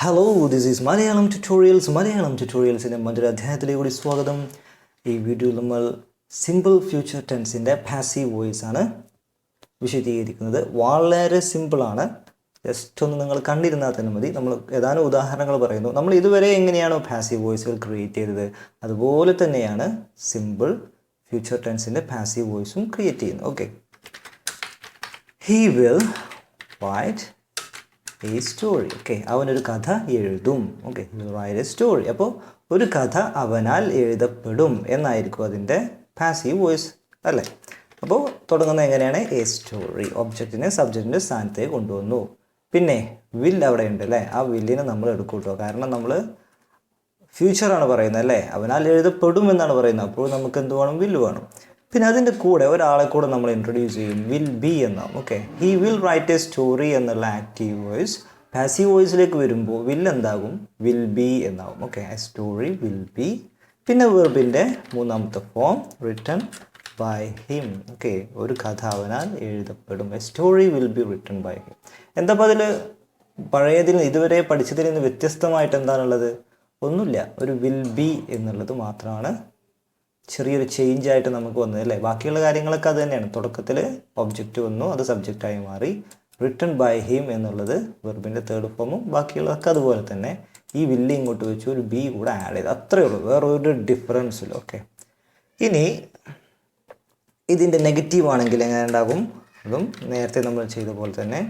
Hello this is Malayalam tutorials Malayalam ട്യൂട്ടോറിയൽസിന്റെ മറ്റൊരു അധ്യായത്തിലേക്ക് സ്വാഗതം. ഈ വീഡിയോ നമ്മൾ സിമ്പിൾ ഫ്യൂച്ചർ ടെൻസിന്റെ പാസീവ് വോയിസ് ആണ് വിശദീകരിക്കുന്നത്. വളരെ സിമ്പിളാണ് ജസ്റ്റ് ഒന്ന് നിങ്ങൾ കണ്ടിരുന്നാൽ തന്നെ മതി. നമ്മൾ ഏതാനും ഉദാഹരണങ്ങൾ പറയുന്നു. നമ്മൾ ഇതുവരെ എങ്ങനെയാണോ പാസീവ് വോയിസുകൾ ക്രിയേറ്റ് ചെയ്തത്? അതുപോലെ തന്നെയാണ് സിമ്പിൾ ഫ്യൂച്ചർ ടെൻസിന്റെ പാസീവ് വോയിസും ക്രിയേറ്റ് ചെയ്യുന്നത്. Okay he will write a story okay അവനൊരു കഥ എഴുതും. ഓക്കെ റൈറ്റ് എ സ്റ്റോറി അപ്പോൾ ഒരു കഥ അവനാൽ എഴുതപ്പെടും എന്നായിരിക്കും അതിന്റെ പാസീവ് വോയിസ് അല്ലേ? അപ്പോൾ തുടങ്ങുന്നത് എങ്ങനെയാണ്? എ സ്റ്റോറി ഒബ്ജക്റ്റിനെ സബ്ജക്റ്റിന്റെ സ്ഥാനത്തേക്ക് കൊണ്ടുവന്നു. പിന്നെ വിൽ അവിടെ ഉണ്ട് അല്ലേ? ആ വില്ലിനെ നമ്മൾ എടുക്കും കേട്ടോ കാരണം നമ്മൾ ഫ്യൂച്ചറാണ് പറയുന്നത് അല്ലേ? അവനാൽ എഴുതപ്പെടും എന്നാണ് പറയുന്നത്. അപ്പോൾ നമുക്ക് എന്ത് വേണം? വില്ല് വേണം. പിന്നെ അതിന്റെ കൂടെ ഒരാളെ കൂടെ നമ്മൾ ഇൻട്രൊഡ്യൂസ് ചെയ്യും വിൽ ബി എന്ന. Okay he will write a story എന്നുള്ള ആക്റ്റീവ് വോയിസ് പാസീവ് വോയിസിലേക്ക് വരുമ്പോൾ വിൽ എന്താകും? വിൽ ബി എന്നാകും. Okay a story will be പിന്നെ വെർബിന്റെ മൂന്നാമത്തെ form written by him okay ഒരു കഥ അവനാൽ എഴുതപ്പെടും. A story will be written by him എന്താ അതിൽ പഴയതിൽ ഇതുവരെ പഠിച്ചതിൽ നിന്ന് വ്യത്യസ്തമായിട്ട് എന്താണുള്ളത്? ഒന്നുമില്ല. ഒരു വിൽ ബി എന്നുള്ളത് മാത്രമാണ് ചെറിയൊരു ചേഞ്ച് ആയിട്ട് നമുക്ക് വന്നത് അല്ലേ? ബാക്കിയുള്ള കാര്യങ്ങളൊക്കെ അത് തന്നെയാണ്. തുടക്കത്തിൽ ഒബ്ജക്റ്റ് വന്നു അത് സബ്ജക്റ്റായി മാറി. റിട്ടൺ ബൈ ഹീം എന്നുള്ളത് വെർബിന്റെ തേർഡ് ഫോമും ബാക്കിയുള്ളതൊക്കെ അതുപോലെ തന്നെ. ഈ വില്ലി ഇങ്ങോട്ട് വെച്ച് ഒരു ബി കൂടെ ആഡ് ചെയ്ത്. അത്രയേ ഉള്ളൂ. വേറെ ഒരു ഡിഫറൻസില്ല ഓക്കെ ഇനി ഇതിന്റെ നെഗറ്റീവ് ആണെങ്കിൽ എങ്ങനെ ഉണ്ടാകും? അതും നേരത്തെ നമ്മൾ ചെയ്ത പോലെ തന്നെ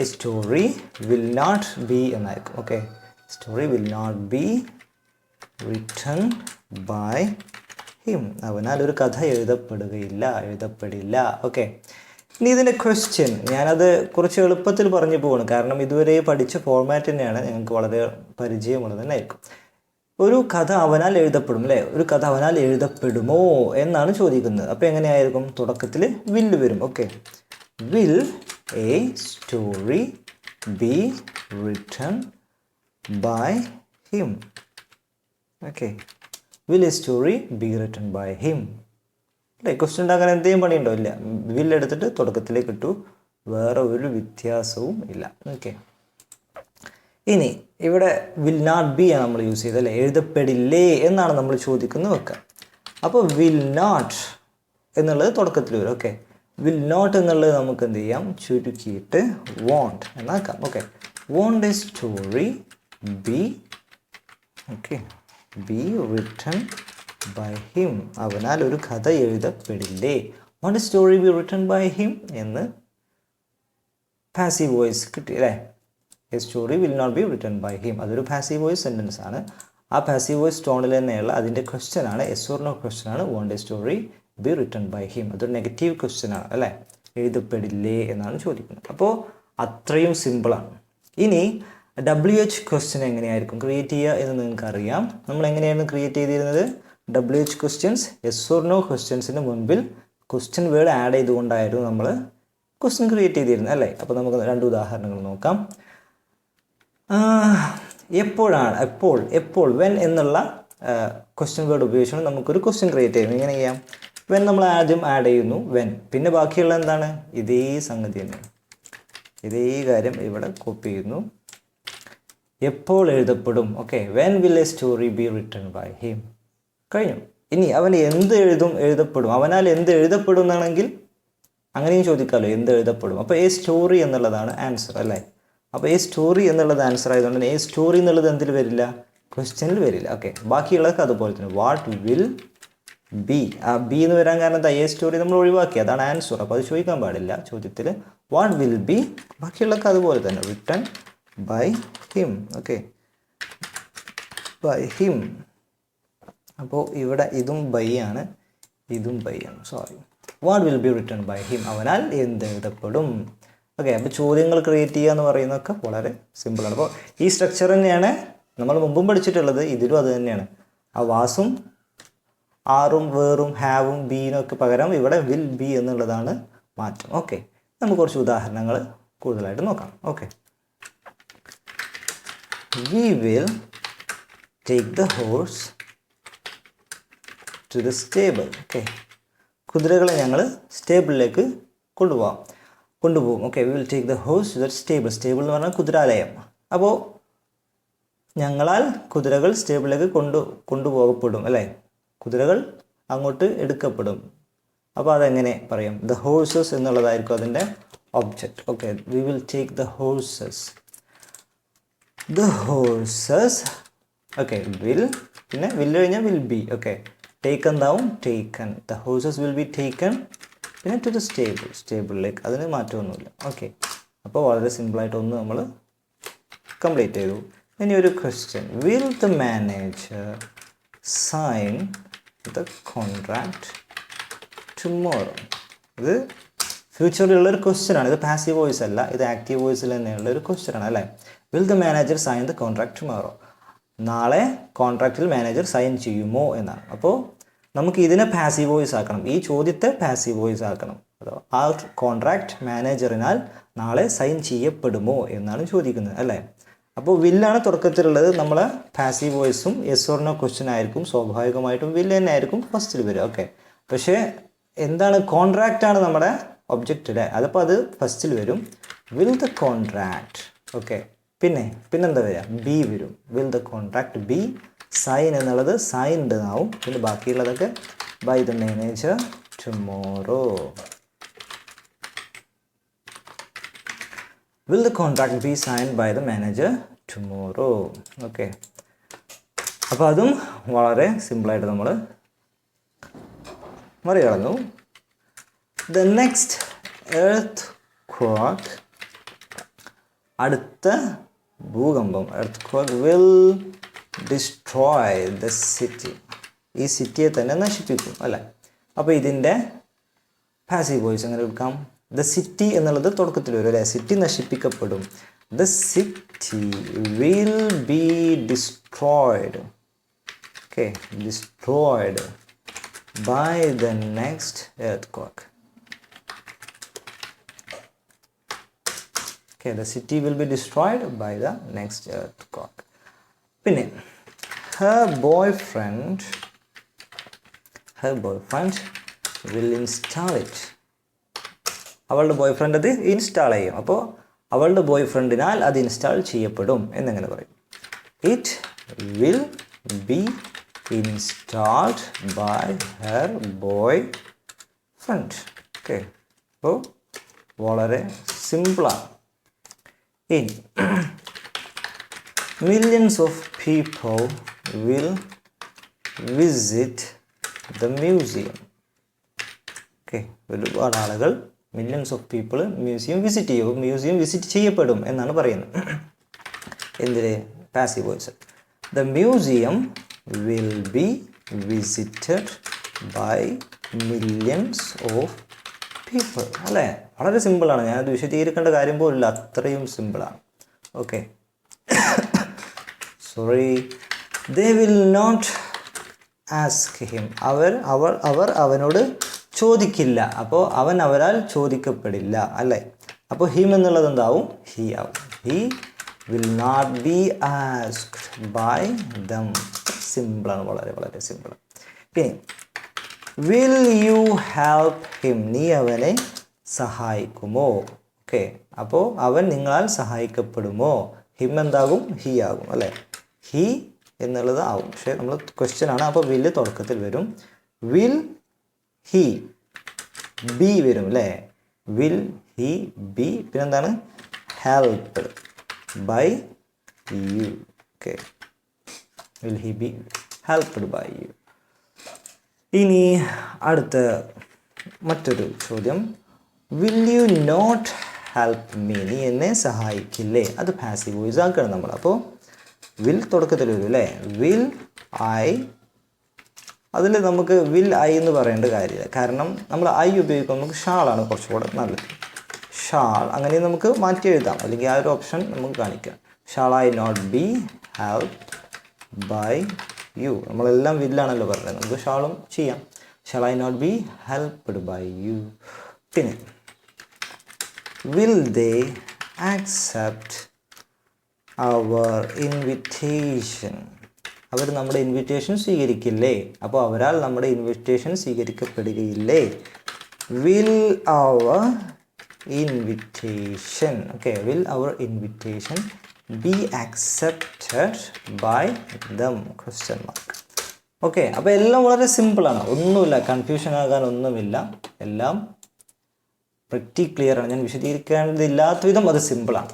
a story will not be എന്നായിരിക്കും. Okay story will not be written by him അവനാൽ ഒരു കഥ എഴുതപ്പെടുകയില്ല എഴുതപ്പെടില്ല. ഓക്കെ ഇനി ഇതിന്റെ ക്വസ്റ്റ്യൻ ഞാനത് കുറച്ച് എളുപ്പത്തിൽ പറഞ്ഞു പോവാണ് കാരണം ഇതുവരെ പഠിച്ച ഫോർമാറ്റ് തന്നെയാണ് ഞങ്ങൾക്ക് വളരെ പരിചയമുള്ളത് തന്നെ ആയിരിക്കും ഒരു കഥ അവനാൽ എഴുതപ്പെടും അല്ലേ? ഒരു കഥ അവനാൽ എഴുതപ്പെടുമോ എന്നാണ് ചോദിക്കുന്നത്. അപ്പോൾ എങ്ങനെയായിരിക്കും? തുടക്കത്തിൽ വില്ല് വരും. Okay will a story be written by him okay will a story be written by him അല്ലേ ക്വസ്റ്റ്യൻ ഉണ്ടാക്കാൻ എന്തെങ്കിലും പണിയുണ്ടോ? ഇല്ല. വിൽ എടുത്തിട്ട് തുടക്കത്തിലേക്ക് ഇട്ടു. വേറെ ഒരു വ്യത്യാസവും ഇല്ല. ഓക്കെ ഇനി ഇവിടെ വിൽ നോട്ട് ബി ആണ് നമ്മൾ യൂസ് ചെയ്തത് അല്ലേ? എഴുതപ്പെടില്ലേ എന്നാണ് നമ്മൾ ചോദിക്കുന്നത് വെക്കുക അപ്പോൾ വിൽ നോട്ട് എന്നുള്ളത് തുടക്കത്തിൽ വരും. ഓക്കെ വിൽ നോട്ട് എന്നുള്ളത് നമുക്ക് എന്ത് ചെയ്യാം? ചുരുക്കിയിട്ട് won't എന്നാക്കാം. Okay won't a story be okay be written by him അവനാൽ ഒരു കഥ എഴുതപ്പെടില്ലേ? Won't story be written by him എന്ന് പാസീവ് വോയിസ് കിട്ടി അല്ലേ? A story will not be written by him അതൊരു പാസീവ് വോയിസ് സെന്റൻസ് ആണ്. ആ പാസീവ് വോയിസ് ടോണിൽ തന്നെയുള്ള അതിന്റെ ക്വസ്റ്റ്യൻ ആണ് എസ് ഓർ ക്വസ്റ്റ്യൻ ആണ് won't a story be written by him അതൊരു നെഗറ്റീവ് ക്വസ്റ്റ്യൻ ആണ് അല്ലേ? എഴുതപ്പെടില്ലേ എന്നാണ് ചോദിക്കുന്നത്. അപ്പോൾ അത്രയും സിമ്പിളാണ് ഇനി ഡബ്ല്യു എച്ച് ക്വസ്റ്റ്യൻ എങ്ങനെയായിരിക്കും? ക്രിയേറ്റ് ചെയ്യുക എന്ന് നിങ്ങൾക്ക് അറിയാം നമ്മൾ എങ്ങനെയാണ് ക്രിയേറ്റ് ചെയ്തിരുന്നത്? W H questions yes or no ക്വസ്റ്റ്യൻസിന് മുൻപിൽ ക്വസ്റ്റ്യൻ വേർഡ് ആഡ് ചെയ്തുകൊണ്ടായിരുന്നു നമ്മൾ ക്വസ്റ്റ്യൻ ക്രിയേറ്റ് ചെയ്തിരുന്നത് അല്ലേ? അപ്പോൾ നമുക്ക് രണ്ട് ഉദാഹരണങ്ങൾ നോക്കാം. എപ്പോഴാണ് എപ്പോൾ എപ്പോൾ വെൻ എന്നുള്ള ക്വസ്റ്റ്യൻ വേർഡ് ഉപയോഗിച്ചുകൊണ്ട് നമുക്കൊരു ക്വസ്റ്റ്യൻ ക്രിയേറ്റ് ചെയ്യും. എങ്ങനെ ചെയ്യാം. വെൻ നമ്മൾ ആദ്യം ആഡ് ചെയ്യുന്നു. വെൻ പിന്നെ ബാക്കിയുള്ള എന്താണ്? ഇതേ സംഗതി തന്നെ. ഇതേ കാര്യം ഇവിടെ കോപ്പി ചെയ്യുന്നു. എപ്പോൾ എഴുതപ്പെടും? Okay when will a story be written by him കഴിഞ്ഞു. ഇനി അവൻ എന്ത് എഴുതും എഴുതപ്പെടും? അവനാൽ എന്ത് എഴുതപ്പെടും എന്നാണെങ്കിൽ അങ്ങനെയും ചോദിക്കാമല്ലോ എന്ത് എഴുതപ്പെടും? അപ്പോൾ എ സ്റ്റോറി എന്നുള്ളതാണ് ആൻസർ അല്ലേ? അപ്പോൾ എ സ്റ്റോറി എന്നുള്ളത് ആൻസർ ആയതുകൊണ്ട് എ സ്റ്റോറി എന്നുള്ളത് എന്തിൽ വരില്ല? ക്വസ്റ്റ്യനിൽ വരില്ല. ഓക്കെ ബാക്കിയുള്ളതൊക്കെ അതുപോലെ തന്നെ. വാട്ട് വിൽ ബി ആ ബി എന്ന് വരാൻ കാരണം എന്താ? എ സ്റ്റോറി നമ്മൾ ഒഴിവാക്കി. അതാണ് ആൻസർ അപ്പോൾ അത് ചോദിക്കാൻ പാടില്ല. ചോദ്യത്തിൽ വാട്ട് വിൽ ബി ബാക്കിയുള്ളതൊക്കെ അതുപോലെ തന്നെ. Written by him okay by him അപ്പോൾ ഇവിടെ ഇതും ബൈ ആണ്. ഇതും ബൈ ആണ്. Sorry what will be written by him അവനാൽ എന്ത് എഴുതപ്പെടും? ഓക്കെ അപ്പോൾ ചോദ്യങ്ങൾ ക്രിയേറ്റ് ചെയ്യുക എന്ന് പറയുന്നതൊക്കെ വളരെ സിമ്പിളാണ് അപ്പോൾ ഈ സ്ട്രക്ചർ തന്നെയാണ് നമ്മൾ മുമ്പും പഠിച്ചിട്ടുള്ളത്. ഇതിലും അത് തന്നെയാണ്. ആ വാസും ആറും വേറും ഹാവും ബീനും ഒക്കെ പകരം ഇവിടെ വിൽ ബി എന്നുള്ളതാണ് മാറ്റം. ഓക്കെ നമുക്ക് കുറച്ച് ഉദാഹരണങ്ങൾ കൂടുതലായിട്ട് നോക്കാം. Okay we will take the horse to the stable okay കുതിരകളെ ഞങ്ങൾ സ്റ്റേബിളിലേക്ക് കൊണ്ടുപോകാം കൊണ്ടുപോകും okay we will take the horse to the stable stable എന്ന് പറഞ്ഞാൽ കുതിരാലയം. അപ്പോൾ ഞങ്ങളാൽ കുതിരകൾ സ്റ്റേബിളിലേക്ക് കൊണ്ടു കൊണ്ടുപോകപ്പെടും അല്ലേ? കുതിരകൾ അങ്ങോട്ട് എടുക്കപ്പെടും. അപ്പോൾ അതെങ്ങനെ പറയും? ദ ഹോഴ്സസ് എന്നുള്ളതായിരിക്കും അതിന്റെ object okay we will take the horses the horses okay will പിന്നെ വില്ല് കഴിഞ്ഞാൽ വിൽ ബി ഓക്കെ ടേക്കൺ എന്താവും taken the horses will be taken പിന്നെ ടു ദ സ്റ്റേബിൾ സ്റ്റേബിളിലേക്ക് അതിന് മാറ്റമൊന്നുമില്ല. ഓക്കെ അപ്പോൾ വളരെ സിമ്പിളായിട്ട് ഒന്ന് നമ്മൾ കംപ്ലീറ്റ് ചെയ്തു. ഇനി ഒരു question will the manager sign the contract tomorrow ഇത് ഫ്യൂച്ചറിലുള്ള ഒരു ക്വസ്റ്റ്യൻ ആണ്. ഇത് പാസീവ് വോയിസ് അല്ല. ഇത് ആക്റ്റീവ് വോയിസിൽ തന്നെയുള്ള ഒരു ക്വസ്റ്റ്യൻ ആണ് അല്ലേ? Will the manager sign the contract tomorrow നാളെ കോൺട്രാക്റ്റിൽ മാനേജർ സൈൻ ചെയ്യുമോ എന്നാണ്. അപ്പോൾ നമുക്ക് ഇതിനെ പാസീവ് വോയിസ് ആക്കണം. ഈ ചോദ്യത്തെ പാസീവ് വോയിസ് ആക്കണം. അതോ ആ കോൺട്രാക്ട് മാനേജറിനാൽ നാളെ സൈൻ ചെയ്യപ്പെടുമോ എന്നാണ് ചോദിക്കുന്നത് അല്ലേ? അപ്പോൾ വില്ലാണ് തുടക്കത്തിലുള്ളത്. നമ്മളെ പാസീവ് വോയിസും എസ് ഓർണോ ക്വസ്റ്റ്യൻ ആയിരിക്കും. സ്വാഭാവികമായിട്ടും വില്ല് തന്നെ ആയിരിക്കും ഫസ്റ്റിൽ വരിക. ഓക്കെ പക്ഷേ എന്താണ് കോൺട്രാക്റ്റ് ആണ് നമ്മുടെ ഒബ്ജക്റ്റ് അല്ലേ അതപ്പോൾ അത് ഫസ്റ്റിൽ വരും. വിൽ ദ കോൺട്രാക്ട് ഓക്കെ പിന്നെ പിന്നെന്താ വരിക ബി വരും. Will the contract be sign എന്നുള്ളത് സൈൻ ആവും. പിന്നെ ബാക്കിയുള്ളതൊക്കെ by the manager tomorrow will the contract be sign by the manager tomorrow okay അപ്പോൾ അതും വളരെ സിമ്പിളായിട്ട് നമ്മൾ മറികടന്നു. ദ നെക്സ്റ്റ് എർത്ത് ക്വാക്ക് അടുത്ത ഭൂകമ്പം earthquake will destroy the city ഈ സിറ്റിയെ തന്നെ നശിപ്പിക്കും അല്ലേ? അപ്പോൾ ഇതിന്റെ പാസീവ് വോയിസ് എങ്ങനെ എടുക്കാം ദ സിറ്റി എന്നുള്ളത് തുടക്കത്തിൽ വരും അല്ലേ? City നശിപ്പിക്കപ്പെടും. The city will be destroyed okay destroyed next earth next earthquake. The city will be destroyed by the next earth earthquake. പിന്നെ her boyfriend her boyfriend will install it അവളുടെ boyfriend അത് install ചെയ്യും അപ്പോൾ അവളുടെ boy ഫ്രണ്ടിനാൽ അത് install ചെയ്യപ്പെടും എന്നിങ്ങനെ പറയും it will be installed by her boyfriend okay അപ്പോൾ വളരെ സിമ്പിളാണ് ഇനി millions of people will visit the museum. Okay ഒരുപാട് ആളുകൾ millions of people museum visit ചെയ്യും മ്യൂസിയം വിസിറ്റ് ചെയ്യപ്പെടും എന്നാണ് പറയുന്നത്. എന്തിനെ? Passive voice the museum will be visited by millions of people അല്ലേ? വളരെ സിമ്പിളാണ് ഞാനത് വിശദീകരിക്കേണ്ട കാര്യം പോലില്ല അത്രയും സിമ്പിളാണ് okay sorry they will not ask him അവർ അവർ അവർ അവനോട് ചോദിക്കില്ല. അപ്പോൾ അവൻ അവരാൽ ചോദിക്കപ്പെടില്ല അല്ലേ? അപ്പോൾ ഹിം എന്നുള്ളത് എന്താവും? ഹി ആവും. He will not be asked by them സിമ്പിളാണ് വളരെ വളരെ സിമ്പിൾ ഇനി വിൽ യു ഹെൽപ്പ് ഹിം നീ അവനെ സഹായിക്കുമോ? ഓക്കെ അപ്പോൾ അവൻ നിങ്ങളാൽ സഹായിക്കപ്പെടുമോ? ഹിം എന്താകും? ഹി ആകും അല്ലേ? ഹി എന്നുള്ളത് ആവും. പക്ഷേ നമ്മൾ ക്വസ്റ്റ്യൻ ആണ്. അപ്പോൾ വില്ല് തുടക്കത്തിൽ വരും. വിൽ ഹി ബി വരും അല്ലേ? വിൽ ഹി ബി പിന്നെന്താണ്? Help by you okay will he be helped by you ഇനി അടുത്ത മറ്റൊരു ചോദ്യം. Will you not help me നീ എന്നെ സഹായിക്കില്ലേ? അത് പാസീവ് വോയിസ് ആക്കണം നമ്മൾ. അപ്പോൾ വിൽ തുടക്കത്തിൽ വരും അല്ലേ? വിൽ ഐ അതിൽ നമുക്ക് വിൽ ഐ എന്ന് പറയേണ്ട കാര്യമില്ല. കാരണം നമ്മൾ ഐ ഉപയോഗിക്കുമ്പോൾ നമുക്ക് ഷാളാണ് കുറച്ചുകൂടെ നല്ലത്. ഷാൾ അങ്ങനെ നമുക്ക് മാറ്റി എഴുതാം. അല്ലെങ്കിൽ ആ ഒരു ഓപ്ഷൻ നമുക്ക് കാണിക്കാം. Shall I not be help by you നമ്മളെല്ലാം വില്ലാണല്ലോ പറഞ്ഞത്. നമുക്ക് ഷാളും ചെയ്യാം. Shall I not be helped by you പിന്നെ will they accept our invitation അവർ നമ്മുടെ ഇൻവിറ്റേഷൻ സ്വീകരിക്കില്ലേ? അപ്പോൾ അവരാൽ നമ്മുടെ invitation സ്വീകരിക്കപ്പെടുകയില്ലേ? Will our invitation okay will our invitation be accepted by them question mark okay അപ്പോൾ എല്ലാം വളരെ സിമ്പിളാണ് ഒന്നുമില്ല കൺഫ്യൂഷൻ ആകാൻ ഒന്നുമില്ല. എല്ലാം പ്രറ്റി ക്ലിയർ ആണ്. ഞാൻ വിശദീകരിക്കേണ്ടതില്ലാത്ത വിധം അത് സിമ്പിളാണ്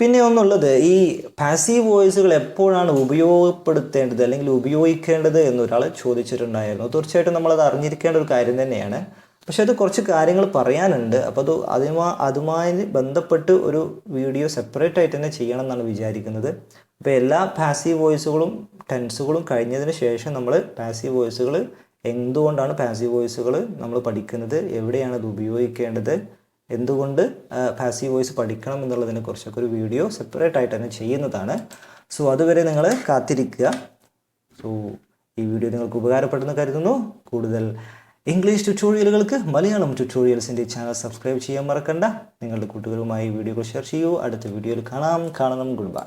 പിന്നെ ഒന്നുള്ളത് ഈ പാസീവ് വോയിസുകൾ എപ്പോഴാണ് ഉപയോഗപ്പെടുത്തേണ്ടത് അല്ലെങ്കിൽ ഉപയോഗിക്കേണ്ടത് എന്നൊരാൾ ചോദിച്ചിട്ടുണ്ടായിരുന്നു. തീർച്ചയായിട്ടും നമ്മളത് അറിഞ്ഞിരിക്കേണ്ട ഒരു കാര്യം തന്നെയാണ്. പക്ഷെ അത് കുറച്ച് കാര്യങ്ങൾ പറയാനുണ്ട്. അപ്പോൾ അത് അതുമാ അതുമായി ബന്ധപ്പെട്ട് ഒരു വീഡിയോ സെപ്പറേറ്റ് ആയിട്ട് തന്നെ ചെയ്യണം എന്നാണ് വിചാരിക്കുന്നത്. അപ്പോൾ എല്ലാ പാസീവ് വോയിസുകളും ടെൻസുകളും കഴിഞ്ഞതിന് ശേഷം നമ്മൾ പാസീവ് വോയിസുകൾ എന്തുകൊണ്ടാണ് പാസീവ് വോയിസുകൾ നമ്മൾ പഠിക്കുന്നത്? എവിടെയാണ് അത് ഉപയോഗിക്കേണ്ടത്? എന്തുകൊണ്ട് പാസീവ് വോയിസ് പഠിക്കണം എന്നുള്ളതിനെ കുറിച്ചൊക്കെ ഒരു വീഡിയോ സെപ്പറേറ്റ് ആയിട്ട് തന്നെ ചെയ്യുന്നതാണ്. സോ അതുവരെ നിങ്ങൾ കാത്തിരിക്കുക. സോ ഈ വീഡിയോ നിങ്ങൾക്ക് ഉപകാരപ്പെടുന്ന കരുതുന്നു. കൂടുതൽ ഇംഗ്ലീഷ് ട്യൂട്ടോറിയലുകൾക്ക് മലയാളം ട്യൂട്ടോറിയൽസിന്റെ ചാനൽ സബ്സ്ക്രൈബ് ചെയ്യാൻ മറക്കണ്ട. നിങ്ങളുടെ കൂട്ടുകാരുമായി വീഡിയോകൾ ഷെയർ ചെയ്യൂ. അടുത്ത വീഡിയോയിൽ കാണാം. കാണണം. Good bye.